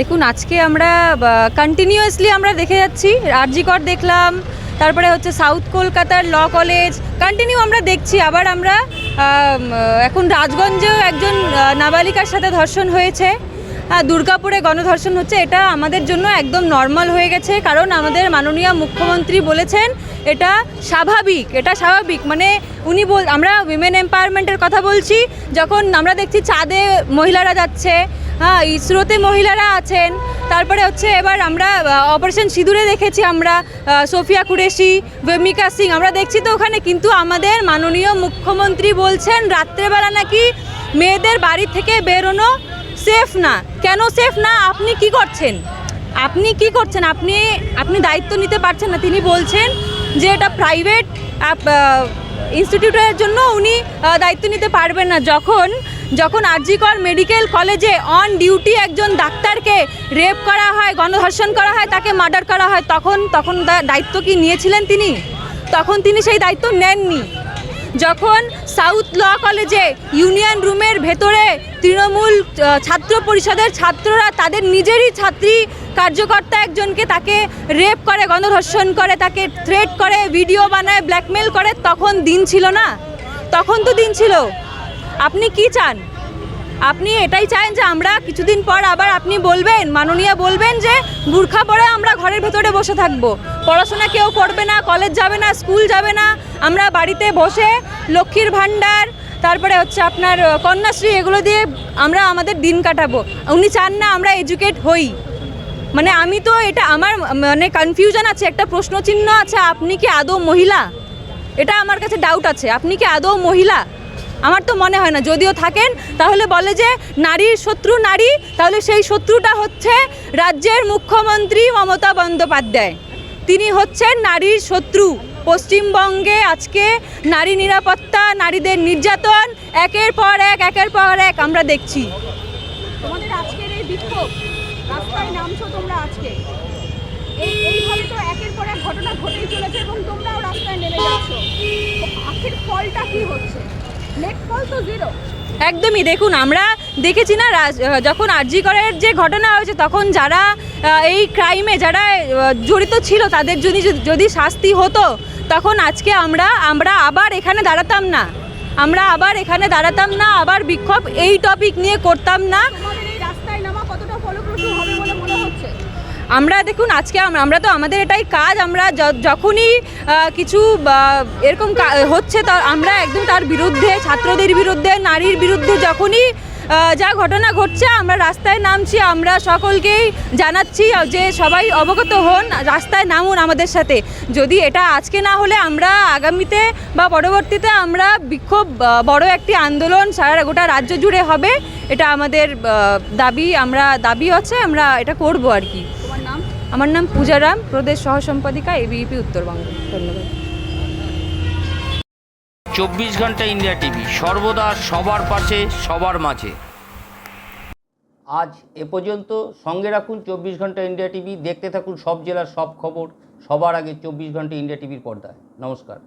দেখুন, আজকে আমরা কন্টিনিউয়াসলি আমরা দেখে যাচ্ছি। আরজিকর দেখলাম, তারপরে হচ্ছে সাউথ কলকাতার ল কলেজ কন্টিনিউ আমরা দেখছি, আবার আমরা এখন রাজগঞ্জেও একজন নাবালিকার সাথে ধর্ষণ হয়েছে। হ্যাঁ দুর্গাপুরে গণধর্ষণ হচ্ছে, এটা আমাদের জন্য একদম নর্মাল হয়ে গেছে, কারণ আমাদের মাননীয় মুখ্যমন্ত্রী বলেছেন, এটা স্বাভাবিক এটা স্বাভাবিক। মানে উনি বল, আমরা উইমেন এম্পাওয়ারমেন্টের কথা বলছি, যখন আমরা দেখছি চাঁদে মহিলারা যাচ্ছে হ্যাঁ ইসরোতে মহিলারা আছেন। তারপরে হচ্ছে এবার আমরা অপারেশন সিঁদুরে দেখেছি আমরা সোফিয়া কুরেশি, ভেমিকা সিং। আমরা দেখছি তো ওখানে কিন্তু আমাদের মাননীয় মুখ্যমন্ত্রী বলছেন, রাত্রেবেলা নাকি মেয়েদের বাড়ি থেকে বেরোনো সেফ না। কেন সেফ না? আপনি কি করছেন? আপনি কি করছেন? আপনি আপনি দায়িত্ব নিতে পারছেন না। তিনি বলছেন যে এটা প্রাইভেট ইনস্টিটিউটের জন্য উনি দায়িত্ব নিতে পারবেন না। যখন যখন আরজিকর মেডিকেল কলেজে অন ডিউটি একজন ডাক্তারকে রেপ করা হয়, গণধর্ষণ করা হয়, তাকে মার্ডার করা হয়, তখন তখন দায়িত্ব কি নিয়েছিলেন তিনি? তখন তিনি সেই দায়িত্ব নেননি। যখন সাউথ ল কলেজে ইউনিয়ন রুমের ভেতরে তৃণমূল ছাত্র পরিষদের ছাত্ররা, তাদের নিজেরই ছাত্রী কার্যকর্তা একজনকে তাকে রেপ করে, গণধর্ষণ করে, তাকে থ্রেট করে, ভিডিও বানায় ব্ল্যাকমেল করে, তখন দিন ছিল না। তখন তো দিন ছিল। আপনি কি চান? আপনি এটাই চান যে আমরা কিছুদিন পর আবার আপনি বলবেন, মাননীয় বলবেন যে বুর্খা পরে আমরা ঘরের ভেতরে বসে থাকব। পড়াশোনা কেউ করবে না, কলেজ যাবে না, স্কুল যাবে না। আমরা বাড়িতে বসে লক্ষ্মীর ভাণ্ডার, তারপরে হচ্ছে আপনার কন্যাশ্রী এগুলো দিয়ে আমরা আমাদের দিন কাটাবো। উনি চান না আমরা এডুকেট হই। মানে আমি তো এটা আমার মানে কনফিউশন আছে, একটা প্রশ্নচিহ্ন আছে, আপনি কি আদৌ মহিলা? এটা আমার কাছে ডাউট আছে, আপনি কি আদৌ মহিলা? আমার তো মনে হয় না, যদিও থাকেন, তাহলে বলে যে নারীর শত্রু নারী, তাহলে সেই শত্রুটা হচ্ছে রাজ্যের মুখ্যমন্ত্রী মমতা বন্দ্যোপাধ্যায়। তিনি হচ্ছেন নারীর শত্রু। পশ্চিমবঙ্গে আজকে নারী নিরাপত্তা, নারীদের নির্যাতন, একের পর এক, একের পর এক আমরা দেখছি। তোমাদের আজকের এই বিক্ষোভ, রাস্তায় নামছো তোমরা আজকে। এই এইভাবে তো একের পর এক ঘটনা ঘটেই চলেছে এবং তোমরাও রাস্তায় নেমে যাচ্ছ তো আখের ফলটা কি হচ্ছে নেট ফল তো জিরো একদমই দেখুন আমরা দেখেছি না যখন আরজি করের যে ঘটনা হয়েছে তখন যারা এই ক্রাইমে যারা জড়িত ছিল তাদের যদি যদি শাস্তি হতো তখন আজকে আমরা আমরা আবার এখানে দাঁড়াতাম না। আমরা আবার এখানে দাঁড়াতাম না আবার বিক্ষোভ এই টপিক নিয়ে করতাম না। রাস্তায় নামা কতটা ফলপ্রসূ হবে আমরা দেখুন, আজকে আমরা তো আমাদের এটাই কাজ, আমরা যখনই কিছু এরকম হচ্ছে তা, আমরা একদম তার বিরুদ্ধে, ছাত্রদের বিরুদ্ধে, নারীর বিরুদ্ধে যখনই যা ঘটনা ঘটছে, আমরা রাস্তায় নামছি, আমরা সকলকেই জানাচ্ছি যে সবাই অবগত হন, রাস্তায় নামুন আমাদের সাথে। যদি এটা আজকে না হলে, আমরা আগামীতে বা পরবর্তীতে আমরা বিক্ষোভ বড় একটি আন্দোলন সারা গোটা রাজ্য জুড়ে হবে, এটা আমাদের দাবি, আমরা দাবি আছে আমরা এটা করব আর কি। তোমার নাম পূজা রাম পূজারাম প্রদেশ সহসম্পাদিকা এবিপি উত্তরবঙ্গ। ধন্যবাদ। চব্বিশ ঘণ্টা ইন্ডিয়া টিভি সর্বদা সবার পাশে সবার মাঝে। আজ এ পর্যন্ত সঙ্গে রাখুন চব্বিশ ঘণ্টা ইন্ডিয়া টিভি দেখতে থাকুন সব জেলার সব খবর সবার আগে চব্বিশ ঘণ্টা ইন্ডিয়া টিভির পর্দায়। নমস্কার।